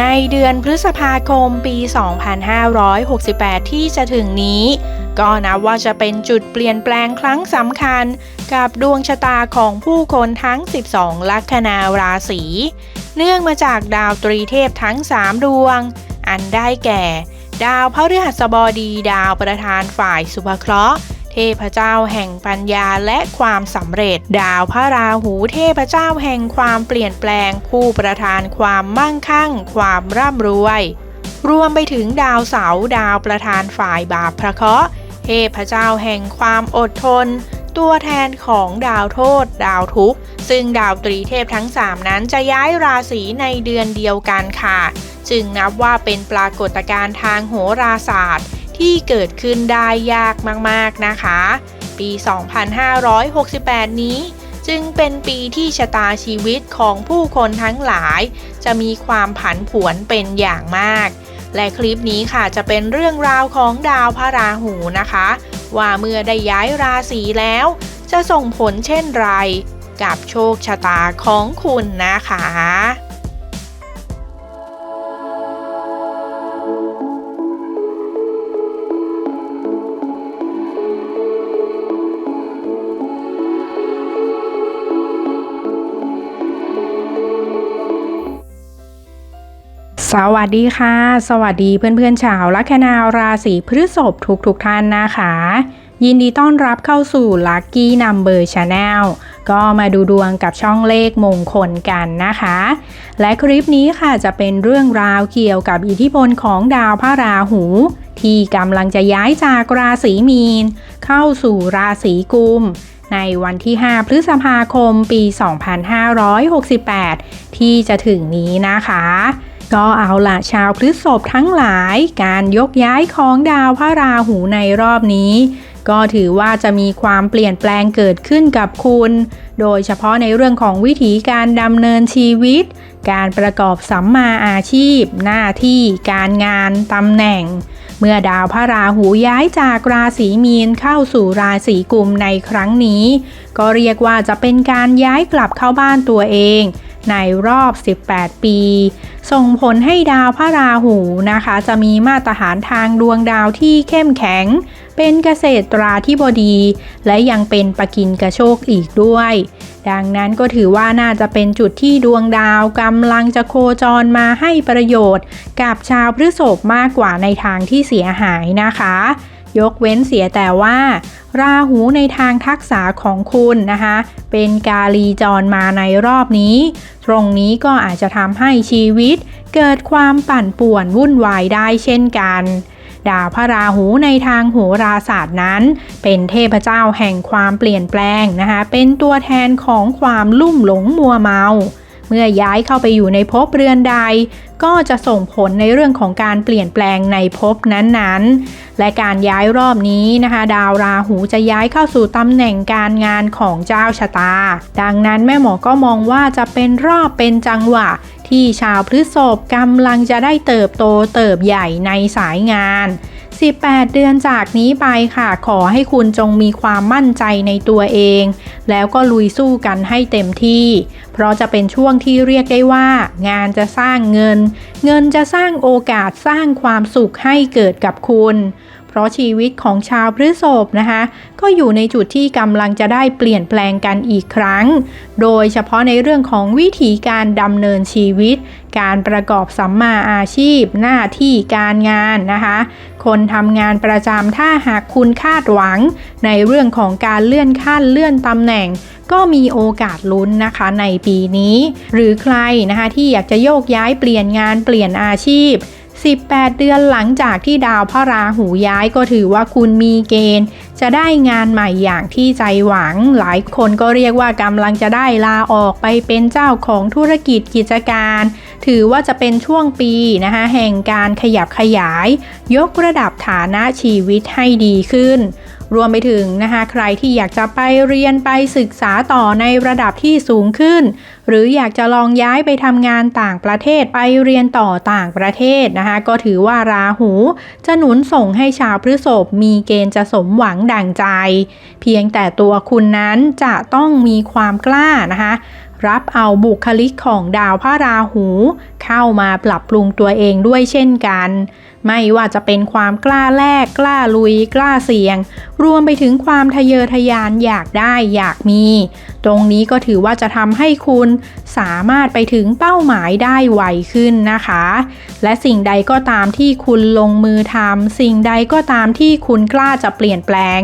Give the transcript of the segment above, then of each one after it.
ในเดือนพฤษภาคมปี 2568 ที่จะถึงนี้ ก็นับว่าจะเป็นจุดเปลี่ยนแปลงครั้งสำคัญ กับดวงชะตาของผู้คนทั้ง 12 ลัคนาราศี เนื่องมาจากดาวตรีเทพทั้ง 3 ดวง อันได้แก่ ดาวพฤหัสบดี ดาวประธานฝ่ายสุภเคราะห์ เทพเจ้าแห่งปัญญาและความสำเร็จ ดาวพระราหูเทพเจ้าแห่งความเปลี่ยนแปลง ผู้ประทานความมั่งคั่ง ความร่ำรวย รวมไปถึงดาวเสาดาวประธานฝ่ายบาปพระเคราะห์เทพเจ้าแห่งความอดทน ตัวแทนของดาวโทษ ดาวทุกข์ ซึ่งดาวตรีเทพทั้ง 3 นั้นจะย้ายราศีในเดือนเดียวกันค่ะ จึงนับว่าเป็นปรากฏการณ์ทางโหราศาสตร์ ที่เกิดขึ้นได้ยากมากๆนะคะ ปี 2568 นี้จึงเป็นปีที่ชะตาชีวิตของผู้คนทั้งหลาย จะมีความผันผวนเป็นอย่างมาก และคลิปนี้ค่ะจะเป็นเรื่องราวของดาวพระราหูนะคะ ว่าเมื่อได้ย้ายราศีแล้ว จะส่งผลเช่นไร กับโชคชะตาของคุณนะคะ สวัสดีค่ะ สวัสดีเพื่อนๆชาวลัคนาราศีพฤษภทุกๆทท่านนะคะ ยินดีต้อนรับเข้าสู่ Lucky Number Channel ก็มาดูดวงกับช่องเลขมงคลกันนะคะ และคลิปนี้ค่ะจะเป็นเรื่องราวเกี่ยวกับอิทธิพลของดาวพระราหู ที่กำลังจะย้ายจากราศีมีน เข้าสู่ราศีกุมในวันที่ 5 พฤษภาคม ปี 2568 ที่จะถึงนี้นะคะ ก็เอาละชาวพฤษภทั้งหลาย การยกย้ายของดาวพระราหูในรอบนี้ ก็ถือว่าจะมีความเปลี่ยนแปลงเกิดขึ้นกับคุณ โดยเฉพาะในเรื่องของวิถีการดำเนินชีวิต การประกอบสัมมาอาชีพ หน้าที่ การงานตำแหน่ง เมื่อดาวพระราหูย้ายจากราศีมีนเข้าสู่ราศีกุมในครั้งนี้ ก็เรียกว่าจะเป็นการย้ายกลับเข้าบ้านตัวเอง ในรอบ 18 ปี ส่งผลให้ดาวพระราหูนะคะ จะมีมาตรฐานทางดวงดาวที่เข้มแข็ง เป็นเกษตราธิบดี และยังเป็นปะกินกระโชคอีกด้วย ดังนั้นก็ถือว่าน่าจะเป็นจุดที่ดวงดาวกำลังจะโคจรมาให้ประโยชน์ กับชาวพฤษภมากกว่าในทางที่เสียหายนะคะ ยกเว้นเสียแต่ว่า ราหูในทางทักษะของคุณนะคะ เป็นกาลีจรมาในรอบนี้ ตรงนี้ก็อาจจะทำให้ชีวิต เกิดความปั่นป่วนวุ่นวายได้เช่นกันดาวพระราหูในทางโหราศาสตร์นั้น เป็นเทพเจ้าแห่งความเปลี่ยนแปลงนะคะ เป็นตัวแทนของความลุ่มหลงมัวเมา เมื่อย้ายเข้าไปอยู่ในภพเรือนใด ก็จะส่งผลในเรื่องของการเปลี่ยนแปลงในภพนั้นๆ และการย้ายรอบนี้นะคะ ดาวราหูจะย้ายเข้าสู่ตำแหน่งการงานของเจ้าชะตา ดังนั้นแม่หมอก็มองว่าจะเป็นรอบเป็นจังหวะที่ชาวพฤษภกำลังจะได้เติบโตเติบใหญ่ในสายงาน 18 เดือนจากนี้ไปค่ะ ขอให้คุณจงมีความมั่นใจในตัวเอง แล้วก็ลุยสู้กันให้เต็มที่ เพราะจะเป็นช่วงที่เรียกได้ว่า งานจะสร้างเงิน เงินจะสร้างโอกาสสร้างความสุขให้เกิดกับคุณ เพราะชีวิตของชาวพฤษภนะคะ ก็อยู่ในจุดที่กำลังจะได้เปลี่ยนแปลงกันอีกครั้ง โดยเฉพาะในเรื่องของวิธีการดำเนินชีวิต การประกอบสัมมาอาชีพ หน้าที่การงานนะคะ คนทำงานประจำถ้าหากคุณคาดหวัง ในเรื่องของการเลื่อนขั้นเลื่อนตำแหน่งก็มีโอกาสลุ้นนะคะในปีนี้ หรือใครนะคะที่อยากจะโยกย้ายเปลี่ยนงานเปลี่ยนอาชีพ 18 เดือนหลังจากที่ดาวพระราหูย้ายก็ถือว่าคุณมีเกณฑ์ จะได้งานใหม่อย่างที่ใจหวัง หลายคนก็เรียกว่ากำลังจะได้ลาออกไปเป็นเจ้าของธุรกิจกิจการ ถือว่าจะเป็นช่วงปีนะคะแห่งการขยับขยาย ยกระดับฐานะชีวิตให้ดีขึ้น รวมไปถึงนะคะใครที่อยากจะไปเรียนไปศึกษาต่อในระดับที่สูงขึ้น หรืออยากจะลองย้ายไปทำงานต่างประเทศไปเรียนต่อต่างประเทศนะคะก็ถือว่าราหู จะหนุนส่งให้ชาวพฤษภมีเกณฑ์จะสมหวังดั่งใจ เพียงแต่ตัวคุณนั้นจะต้องมีความกล้านะคะรับเอาบุคลิกของดาวพระราหู เข้ามาปรับปรุงตัวเองด้วยเช่นกัน ไม่ว่าจะเป็นความกล้าแลกกล้าลุย กล้าเสี่ยง รวมไปถึงความทะเยอทะยานอยากได้อยากมี ตรงนี้ก็ถือว่าจะทำให้คุณสามารถไปถึงเป้าหมายได้ไวขึ้นนะคะ และสิ่งใดก็ตามที่คุณลงมือทำสิ่งใดก็ตามที่คุณกล้าจะเปลี่ยนแปลง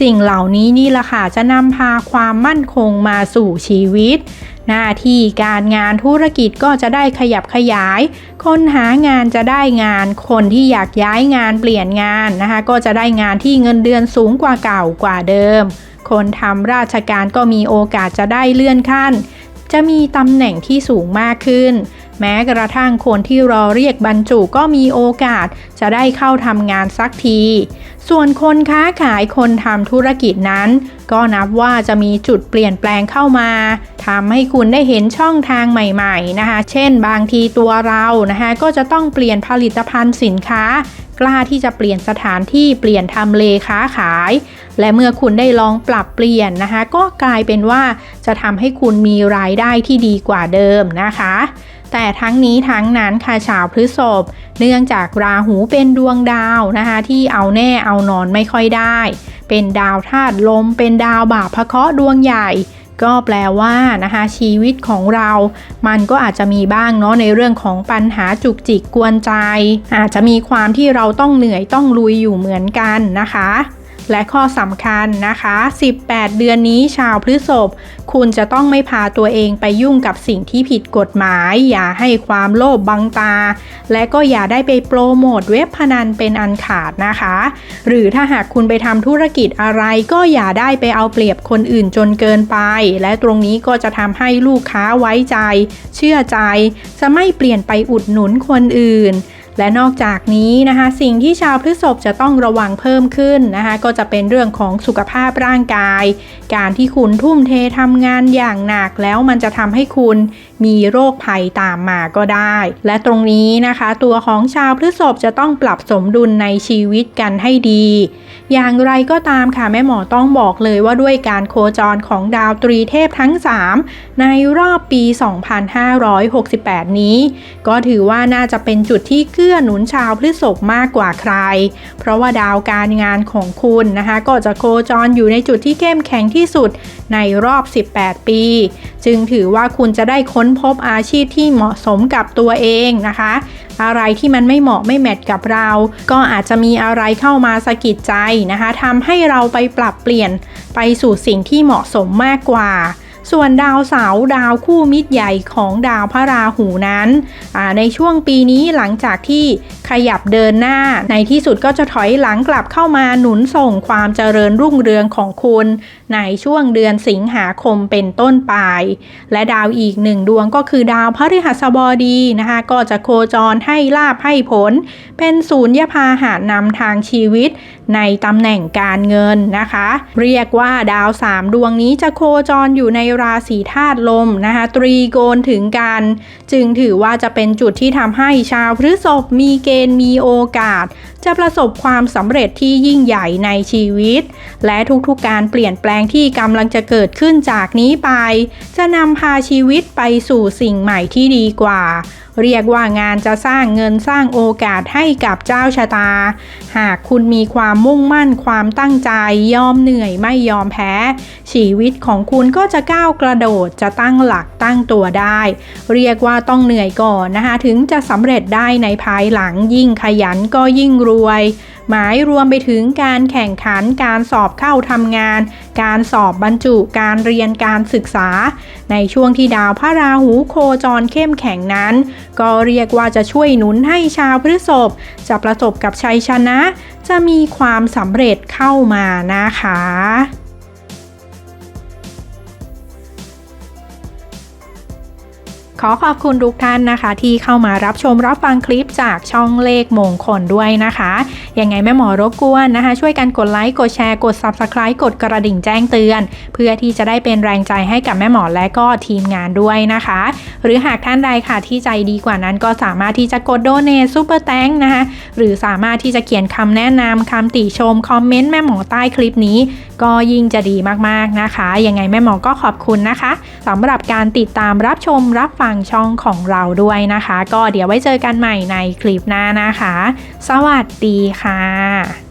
สิ่งเหล่านี้นี่แหละค่ะจะนำพาความมั่นคงมาสู่ชีวิต หน้าที่การงานธุรกิจก็จะได้ขยับขยาย คนหางานจะได้งานคนที่ที่อยากย้ายงานเปลี่ยนงานนะคะก็จะได้งานที่เงินเดือนสูงกว่าเก่ากว่าเดิม คนทำราชการก็มีโอกาสจะได้เลื่อนขั้น จะมีตำแหน่งที่สูงมากขึ้น แม้กระทั่งคนที่รอเรียกบรรจุก็มีโอกาสจะได้เข้าทำงานสักที ส่วนคนค้าขายคนทำธุรกิจนั้น ก็นับว่าจะมีจุดเปลี่ยนแปลงเข้ามาทำให้คุณได้เห็นช่องทางใหม่ๆนะคะ เช่น บางทีตัวเรานะคะก็จะต้องเปลี่ยนผลิตภัณฑ์สินค้ากล้าที่จะเปลี่ยนสถานที่เปลี่ยนทำเลค้าขาย และเมื่อคุณได้ลองปรับเปลี่ยนนะคะ ก็กลายเป็นว่าจะทำให้คุณมีรายได้ที่ดีกว่าเดิมนะคะ แต่ทั้งนี้ทั้งนั้นค่ะชาวพฤษภเนื่องจากราหูเป็นดวงดาวนะคะที่เอาแน่เอานอนไม่ค่อยได้ เป็นดาวธาตุลม เป็นดาวบาปพระเคราะห์ดวงใหญ่ก็แปลว่านะคะชีวิตของเรา มันก็อาจจะมีบ้างเนาะในเรื่องของปัญหาจุกจิกกวนใจ อาจจะมีความที่เราต้องเหนื่อยต้องลุยอยู่เหมือนกันนะคะ และข้อสำคัญนะคะ 18 เดือนนี้ชาวพฤษภคุณจะต้องไม่พาตัวเองไปยุ่งกับสิ่งที่ผิดกฎหมาย อย่าให้ความโลภบังตา และก็อย่าได้ไปโปรโมทเว็บพนันเป็นอันขาดนะคะ หรือถ้าหากคุณไปทำธุรกิจอะไรก็อย่าได้ไปเอาเปรียบคนอื่นจนเกินไป และตรงนี้ก็จะทำให้ลูกค้าไว้ใจ เชื่อใจ จะไม่เปลี่ยนไปอุดหนุนคนอื่น และนอกจากนี้นะคะสิ่งที่ชาวพฤษภจะต้องระวังเพิ่มขึ้นนะคะก็จะเป็นเรื่องของสุขภาพร่างกาย การที่คุณทุ่มเททำงานอย่างหนักแล้วมันจะทำให้คุณมีโรคภัยตามมาก็ได้ และตรงนี้นะคะ ตัวของชาวพฤษภจะต้องปรับสมดุลในชีวิตกันให้ดี อย่างไรก็ตามค่ะแม่หมอต้องบอกเลยว่าด้วยการโคจรของดาวตรีเทพทั้ง 3 ในรอบปี 2568 นี้ ก็ถือว่าน่าจะเป็นจุดที่เกื้อหนุนชาวพฤษภมากกว่าใคร เพราะว่าดาวการงานของคุณนะคะ ก็จะโคจรอยู่ในจุดที่เข้มแข็งที่สุดในรอบ 18 ปี จึงถือว่าคุณจะได้ค้นพบอาชีพที่เหมาะสมกับตัวเองนะคะ อะไรที่มันไม่เหมาะไม่แมทกับเรา ก็อาจจะมีอะไรเข้ามาสะกิดใจนะคะทำให้เราไปปรับเปลี่ยนไปสู่สิ่งที่เหมาะสมมากกว่า ส่วนดาวเสาร์ดาวคู่มิตรใหญ่ของดาวพระราหูนั้น ในช่วงปีนี้หลังจากที่ขยับเดินหน้า ในที่สุดก็จะถอยหลังกลับเข้ามาหนุนส่งความเจริญรุ่งเรืองของคุณ ในช่วงเดือนสิงหาคมเป็นต้นไปและดาวอีกหนึ่งดวงก็คือดาวพฤหัสบดีนะคะก็จะโคจรให้ลาบให้ผล เป็นศูนย์ยพาหานำทางชีวิตในตำแหน่งการเงินนะคะ เรียกว่าดาวสามดวงนี้จะโคจรอยู่ในราศีธาตุลมนะคะตรีโกณถึงกัน จึงถือว่าจะเป็นจุดที่ทำให้ชาวพฤษภมีเกณฑ์มีโอกาส จะประสบความสำเร็จที่ยิ่งใหญ่ในชีวิต และทุกๆการเปลี่ยนแปลงที่กำลังจะเกิดขึ้นจากนี้ไป จะนำพาชีวิตไปสู่สิ่งใหม่ที่ดีกว่า เรียกว่างานจะสร้างเงินสร้างโอกาสให้กับเจ้าชะตา หากคุณมีความมุ่งมั่นความตั้งใจยอมเหนื่อยไม่ยอมแพ้ ชีวิตของคุณก็จะก้าวกระโดดจะตั้งหลักตั้งตัวได้ เรียกว่าต้องเหนื่อยก่อนนะคะ ถึงจะสำเร็จได้ในภายหลังยิ่งขยันก็ยิ่งรวย หมายรวมไปถึงการแข่งขันการสอบเข้าทำงาน การสอบบรรจุการเรียนการศึกษา ในช่วงที่ดาวพระราหูโคจรเข้มแข็งนั้น ก็เรียกว่าจะช่วยหนุนให้ชาวพฤษภจะประสบกับชัยชนะ จะมีความสำเร็จเข้ามานะคะ อขอบคุณทุกท่านนะคะ ที่เข้ามารับชมรับฟังคลิปจากช่องเลขมงคลด้วยนะคะ ยังไงแม่หมอรบกวนนะคะ ช่วยกันกดไลค์กดแชร์กด Subscribe กดกระดิ่งแจ้งเตือน เพื่อที่จะได้เป็นแรงใจให้กับแม่หมอและก็ทีมงานด้วยนะคะ หรือหากท่านใดค่ะที่ใจดีกว่านั้นก็สามารถที่จะกดโดเนทซูเปอร์แตงนะคะหรือสามารถที่จะเขียนคำแนะนำคำติชมคอมเมนต์แม่หมอใต้คลิปนี้ ก็ยิ่งจะดีมากๆนะคะ ยังไงแม่หมอก็ขอบคุณนะคะสำหรับการติดตามรับชมรับฟังงช่องของเราด้วยนะคะ ก็เดี๋ยวไว้เจอกันใหม่ในคลิปหน้านะคะ สวัสดีค่ะ